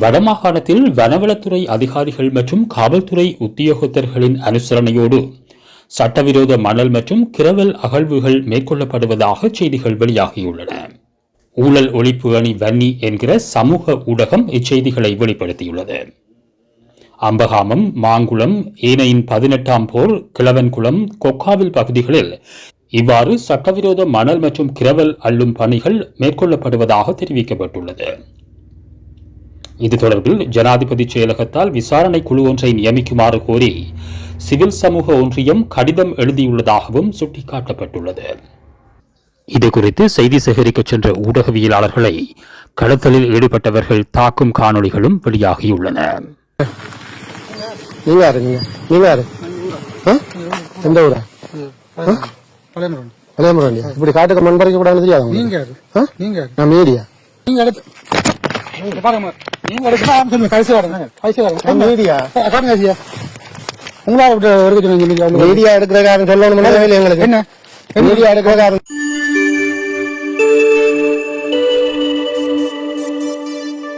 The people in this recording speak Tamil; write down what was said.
வடமாகாணத்தில் வனவளத்துறை அதிகாரிகள் மற்றும் காவல்துறை உத்தியோகத்தர்களின் அனுசரணையோடு சட்டவிரோத மணல் மற்றும் கிரவல் அகழ்வுகள் மேற்கொள்ளப்படுவதாக செய்திகள் வெளியாகியுள்ளன. ஊழல் ஒழிப்பு அணி வன்னி என்கிற சமூக ஊடகம் இச்செய்திகளை வெளிப்படுத்தியுள்ளது. அம்பகாமம் மாங்குளம் ஏனையின் பதினெட்டாம் போர் கிழவன்குளம் கொக்காவில் பகுதிகளில் இவ்வாறு சட்டவிரோத மணல் மற்றும் கிரவல் அள்ளும் பணிகள் மேற்கொள்ளப்படுவதாக தெரிவிக்கப்பட்டுள்ளது. இது தொடர்பில் ஜனாதிபதி செயலகத்தால் விசாரணை குழு ஒன்றை நியமிக்குமாறு கோரி சிவில் சமூக ஒன்றியம் கடிதம் எழுதியுள்ளதாகவும் சுட்டிக்காட்டப்பட்டுள்ளது. இது குறித்து செய்தி சேகரிக்கச் சென்ற ஊடகவியலாளர்களை கடத்தலில் ஈடுபட்டவர்கள் தாக்கும் காணொளிகளும் வெளியாகியுள்ளன? எந்த ஊரா? இப்படி காட்டுக்கு மண் பறிக்க கூடாதுன்னு தெரியாது? நீங்க நான் மீடியா நீங்க பாருங்க உங்களால மீடியா எடுக்கிற காரணம் சொல்லணும் எங்களுக்கு என்ன மீடியா எடுக்கிற காரணம்